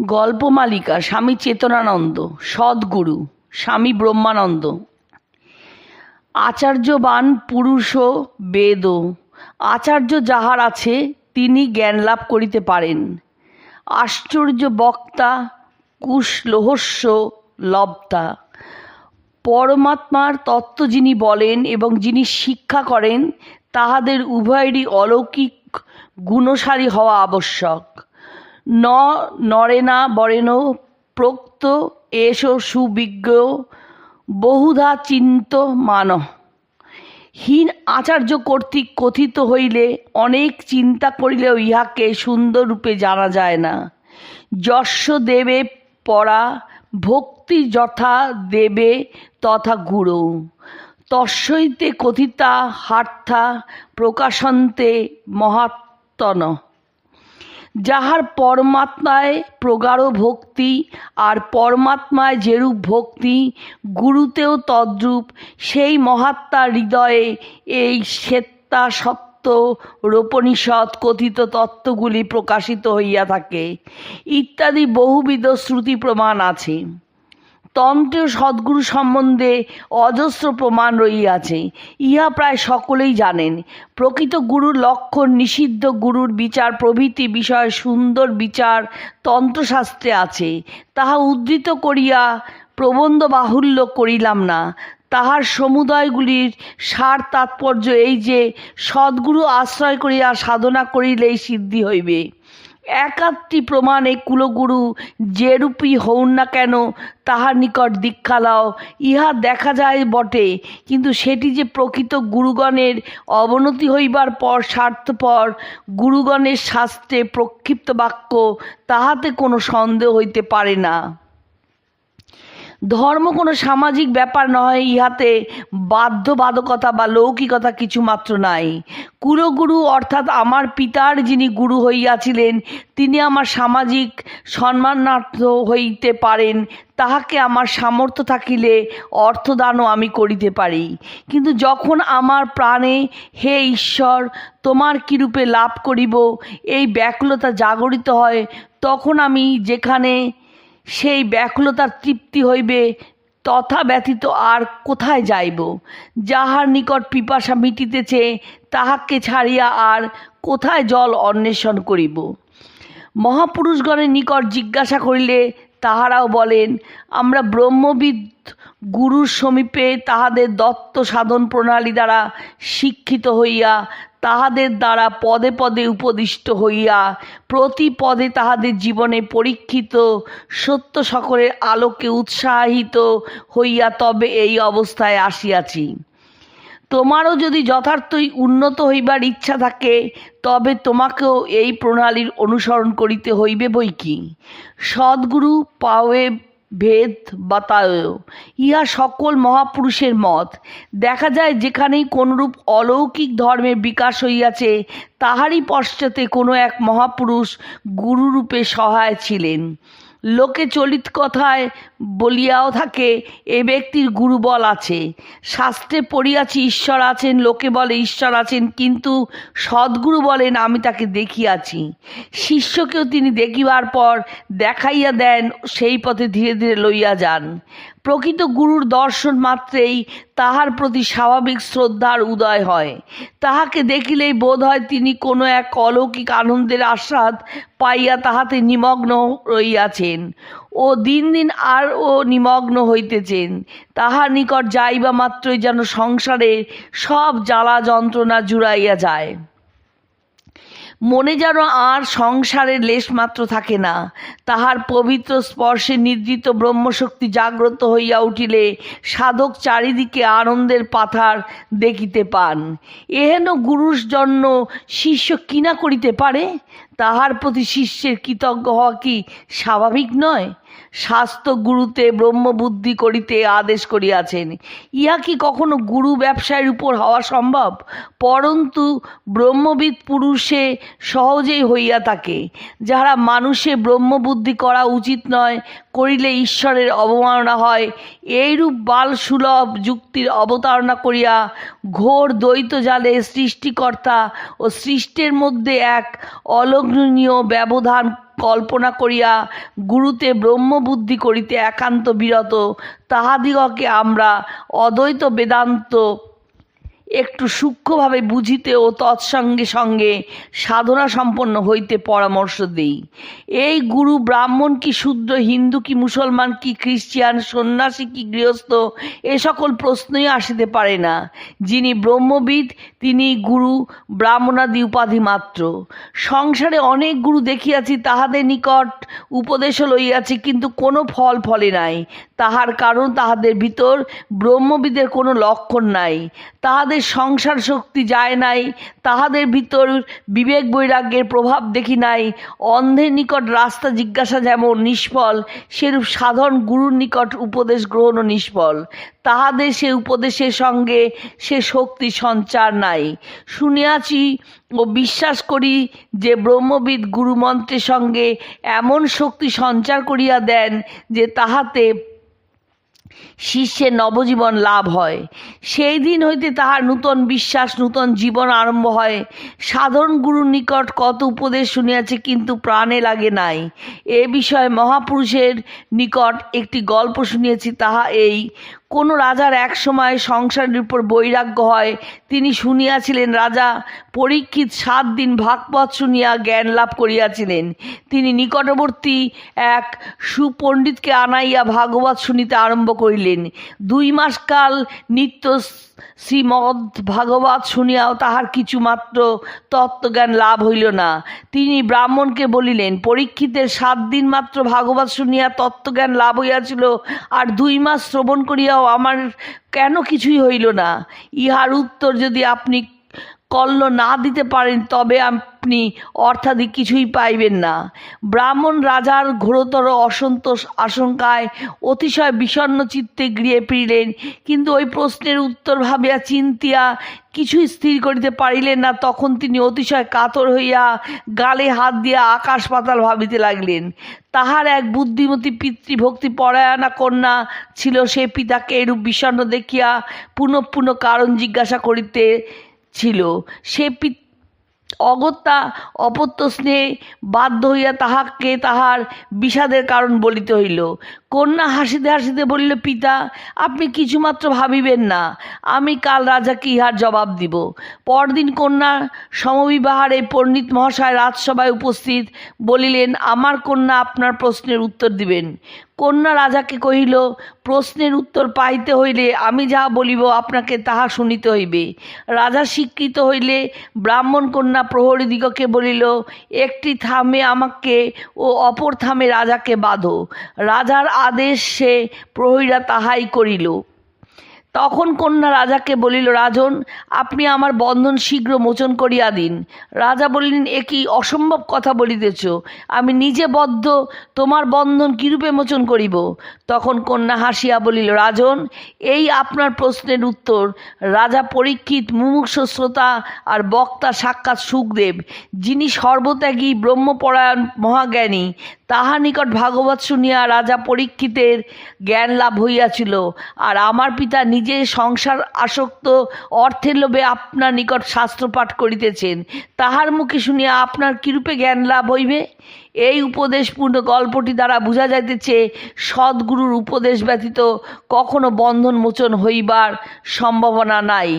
গল্পমালিকা স্বামী চেতনানন্দ, সদ্গুরু, স্বামী ব্রহ্মানন্দ। আচার্যবান পুরুষ বেদ। আচার্য যাহার আছে, তিনি জ্ঞান লাভ করিতে পারেন। আশ্চর্য বক্তা কুশলহস্য লব্ধা। পরমাত্মার তত্ত্ব যিনি বলেন এবং যিনি শিক্ষা করেন, তাহাদের উভয়েরই অলৌকিক গুণশালী হওয়া আবশ্যক। ন নরেনা বরেণ প্রোক্ত এষ সুবিজ্ঞ বহুধা চিন্ত মান হীন আচার্য কর্তৃক কথিত হইলে অনেক চিন্তা করিলেও ইহাকে সুন্দর রূপে জানা যায় না। যস্য দেবে পরা ভক্তি যথা দেবে তথা গুরু। তস্যইতে কথিতা হার্থা প্রকাশন্তে মহাত্মন যাহার পরমাত্মায় প্রগাঢ় ভক্তি আর পরমাত্মায় যেরূপ ভক্তি, গুরুতেও তদ্রূপ, সেই মহাত্মার হৃদয়ে এই শ্বেতা সত্য রোপনিষদ কথিত তত্ত্বগুলি প্রকাশিত হইয়া থাকে। ইত্যাদি বহুবিধ শ্রুতি প্রমাণ আছে। তন্ত্রীয় সদ্গুরু সম্বন্ধে অজস্র প্রমাণ রইয়াছে ইহা প্রায় সকলেই জানেন। প্রকৃত গুরুর লক্ষণ, নিষিদ্ধ গুরুর বিচার, প্রভৃতি বিষয়ে সুন্দর বিচার তন্ত্রশাস্ত্রে আছে। তাহা উদ্ধৃত করিয়া প্রবন্ধ বাহুল্য করিলাম না। তাহার সমুদয়গুলির সার তাৎপর্য এই যে, সদ্গুরু আশ্রয় করিয়া সাধনা করিলেই সিদ্ধি হইবে। একাত্তি প্রমাণে কুলগুরু যেরূপই হউন না কেন, তাহার নিকট দীক্ষা লাও। ইহা দেখা যায় বটে, কিন্তু সেটি যে প্রকৃত গুরুগণের অবনতি হইবার পর স্বার্থপর গুরুগণের শাস্ত্রে প্রক্ষিপ্ত বাক্য, তাহাতে কোনো সন্দেহ হইতে পারে না। ধর্ম কোনো সামাজিক ব্যাপার নয়, ইহাতে বাধ্যবাধকতা বা লৌকিকতা কিছু মাত্র নাই। কুলগুরু অর্থাৎ আমার পিতার যিনি গুরু হইয়াছিলেন, তিনি আমার সামাজিক সম্মানার্থ হইতে পারেন, তাহাকে আমার সামর্থ্য থাকিলে অর্থদানও আমি করিতে পারি। কিন্তু যখন আমার প্রাণে, হে ঈশ্বর, তোমার কীরূপে লাভ করিব? এই ব্যাকুলতা জাগরিত হয়, তখন আমি যেখানে সেই ব্যাকুলতার তৃপ্তি হইবে তথা ব্যতীত আর কোথায় যাইব? যাহার নিকট পিপাসা মিটিতেছে, তাহাকে ছাড়িয়া আর কোথায় জল অন্বেষণ করিব? মহাপুরুষগণের নিকট জিজ্ঞাসা করিলে তাহারাও বলেন, আমরা ব্রহ্মবিদ গুরুর সমীপে তাহাদের দত্ত সাধন প্রণালী দ্বারা শিক্ষিত হইয়া, তাহাদের দ্বারা পদে পদে উপদিষ্ট হইয়া, প্রতি পদে তাহাদের জীবনে পরীক্ষিত, সত্য সকলের আলোকে উৎসাহিত হইয়া তবে এই অবস্থায় আসিয়াছি। তোমারও যদি যথার্থই উন্নত হইবার ইচ্ছা থাকে, তবে তোমাকেও এই প্রণালীর অনুসরণ করিতে হইবে বই কি সদ্গুরু পাওয়ে ভেদ বাতায় ইহা সকল মহাপুরুষের মত। দেখা যায় যেখানেই কোনরূপ অলৌকিক ধর্মের বিকাশ হইয়াছে, তাহারই পশ্চাতে কোনো এক মহাপুরুষ গুরুরূপে সহায় ছিলেন। লোকে চলিত কথায় বলিয়াও থাকে, এ ব্যক্তির গুরুবল আছে। শাস্ত্রে পড়িয়াছি, ঈশ্বর আছেন, লোকে বলে ঈশ্বর আছেন, কিন্তু সদ্গুরু বলেন, আমি তাকে দেখিয়াছি। শিষ্যকেও তিনি দেখিবার পর দেখাইয়া দেন, সেই পথে ধীরে ধীরে লইয়া যান। প্রকৃত গুরুর দর্শন মাত্রেই তাহার প্রতি স্বাভাবিক শ্রদ্ধার উদয় হয়। তাহাকে দেখিলেই বোধ হয় তিনি কোনো এক অলৌকিক আনন্দের আস্বাদ পাইয়া তাহাতে নিমগ্ন রইয়াছেন ও দিন দিন আর ও নিমগ্ন হইতেছেন। তাহার নিকট যাইবা মাত্রই যেন সংসারে সব জ্বালা যন্ত্রণা জুড়াইয়া যায়। মনে যেন আর সংসারের লেশ মাত্র থাকে না। তাহার পবিত্র স্পর্শে নিদ্রিত ব্রহ্মশক্তি জাগ্রত হইয়া উঠিলে সাধক চারিদিকে আনন্দের পাথার দেখিতে পান। এহেন গুরুর জন্য শিষ্য কিনা করিতে পারে? তাহার প্রতি শিষ্যের কৃতজ্ঞ হওয়া কি স্বাভাবিক নয়? স্বাস্থ্য গুরুতে ব্রহ্মবুদ্ধি করিতে আদেশ করিয়াছেন। ইহা কি কখনো গুরু ব্যবসায়ের উপর হওয়া সম্ভব? পরন্তু ব্রহ্মবিদ পুরুষে সহজেই হইয়া থাকে। যাহারা মানুষে ব্রহ্মবুদ্ধি করা উচিত নয় করিলে ঈশ্বরের অবমাননা হয়। এইরূপ বাল সুলভ যুক্তির অবতারণা করিয়া ঘোর দ্বৈত জালে সৃষ্টিকর্তা ও সৃষ্টের মধ্যে এক অলগ্নীয় ব্যবধান কল্পনা করিয়া গুরুতে ব্রহ্মবুদ্ধি করিতে একান্ত বিরত। তাহাদিগকে আমরা অদ্বৈত বেদান্ত একটু সূক্ষ্মভাবে বুঝিতে ও তৎসঙ্গে সঙ্গে সাধনা সম্পন্ন হইতে পরামর্শ দেই। এই গুরু ব্রাহ্মণ কি শূদ্র, হিন্দু কি মুসলমান কি খ্রিস্টিয়ান, সন্ন্যাসী কি গৃহস্থ, এ সকল প্রশ্নই আসিতে পারে না। যিনি ব্রহ্মবিদ, তিনি গুরু, ব্রাহ্মণাদি উপাধি মাত্র। সংসারে অনেক গুরু দেখিয়াছি তাহাদের নিকট উপদেশ লইয়াছি, কিন্তু কোনো ফল ফলে নাই। তাহার কারণ তাহাদের ভিতর ব্রহ্মবিদের কোনো লক্ষণ নাই। তাহাদের সংসার শক্তি যায় নাই, তাহাদের ভিতর বিবেক বৈরাগ্যের প্রভাব দেখি নাই। অন্ধের নিকট রাস্তা জিজ্ঞাসা যেমন নিষ্ফল, সেরূপ সাধারণ গুরুর নিকট উপদেশ গ্রহণও নিষ্ফল। তাহাদের সে উপদেশের সঙ্গে সে শক্তি সঞ্চার নাই। শুনিয়াছি ও বিশ্বাস করি যে ব্রহ্মবিদ গুরুমন্ত্রের সঙ্গে এমন শক্তি সঞ্চার করিয়া দেন যে তাহাতে শিষ্যের নবজীবন লাভ হয়। সেই দিন হইতে তাহার নূতন বিশ্বাস, নূতন জীবন আরম্ভ হয়। সাধারণ গুরুর নিকট কত উপদেশ শুনিয়াছে, কিন্তু প্রাণে লাগে নাই। এ বিষয়ে মহাপুরুষের নিকট একটি গল্প শুনিয়েছি, তাহা এই কোনো রাজার এক সময় সংসারের উপর বৈরাগ্য হয়, তিনি শুনিয়াছিলেন, রাজা, পরীক্ষিত সাত দিন ভাগবত শুনিয়া জ্ঞান লাভ করিয়াছিলেন। তিনি নিকটবর্তী এক সুপণ্ডিতকে আনাইয়া ভাগবত শুনিতে আরম্ভ করিলেন। দুই মাস কাল নিত্য শ্রীমদ ভাগবত শুনিয়াও তাহার কিছুমাত্র তত্ত্বজ্ঞান লাভ হইল না। তিনি ব্রাহ্মণকে বলিলেন, পরীক্ষিতের সাত দিন মাত্র ভাগবত শুনিয়া তত্ত্বজ্ঞান লাভ হইয়াছিল, আর দুই মাস শ্রবণ করিয়াও আমার কেন কিছুই হইল না। ইহার উত্তর যদি আপনি কল্ল না দিতে পারেন, তবে আপনি অর্থাৎ কিছুই পাইবেন না। ব্রাহ্মণ রাজার ঘোরতর অসন্তোষ আশঙ্কায় অতিশয় বিষণ্ণ চিত্তে গৃহে ফিরিলেন, কিন্তু ওই প্রশ্নের উত্তর ভাবিয়া চিন্তিয়া কিছুই স্থির করিতে পারিলেন না, তখন তিনি অতিশয় কাতর হইয়া গালে হাত দিয়া আকাশ পাতাল ভাবিতে লাগলেন। তাহার এক বুদ্ধিমতী পিতৃভক্তি পরায়ণা কন্যা ছিল, সে পিতাকে এরূপ বিষণ্ণ দেখিয়া পুনঃ পুনঃ কারণ জিজ্ঞাসা করিতে ছিল। সে পিত অগত্যা অপত্য স্নেহে বাধ্য হইয়া তাহাকে তাহার বিষাদের কারণ বলিতে হইল। কন্যা হাসিতে হাসিতে বলিল, পিতা, আপনি কিছুমাত্র ভাবিবেন না, আমি কাল রাজাকে ইহার জবাব দিব। পরদিন কন্যা সমবিবাহারে পণ্ডিত মহাশয় রাজসভায় উপস্থিত বলিলেন, আমার কন্যা আপনার প্রশ্নের উত্তর দিবেন। কন্যা রাজাকে কহিল, প্রশ্নের উত্তর পাইতে হইলে আমি যাহা বলিব আপনাকে তাহা শুনিতে হইবে। রাজা স্বীকৃত হইলে ব্রাহ্মণ কন্যা প্রহরীদিগকে বলিল, একটি থামে আমাকে ও অপর থামে রাজাকে বাঁধো। রাজার আদেশ সে প্রহরীরা তাহাই করিল। তখন কন্যা রাজাকে বলিল, রাজন, আপনি আমার বন্ধন শীঘ্র মোচন করিয়া দিন। রাজা বলিলেন, এ কি অসম্ভব কথা বলিতেছ। আমি নিজে বদ্ধ, তোমার বন্ধন কিরূপে মোচন করিব? তখন কন্যা হাসিয়া বলিল, রাজন, এই আপনার প্রশ্নের উত্তর। রাজা পরীক্ষিত মুমুক্ষ শ্রোতা আর বক্তা সাক্ষাৎ সুখদেব, যিনি সর্বত্যাগী ব্রহ্মপরায়ণ মহাজ্ঞানী। তাহার নিকট ভাগবত শুনিয়া রাজা পরীক্ষিতের জ্ঞান লাভ হইয়াছিল। আর আমার পিতা নিজে সংসার আসক্ত অর্থের লোভে আপনার নিকট শাস্ত্র পাঠ করিতেছেন। তাহার মুখে শুনিয়া আপনার কিরূপে জ্ঞান লাভ হইবে? এই উপদেশপূর্ণ গল্পটি দ্বারা বোঝা যাইতেছে, সদ্গুরুর উপদেশ ব্যতীত কখনো বন্ধন মোচন হইবার সম্ভাবনা নাই।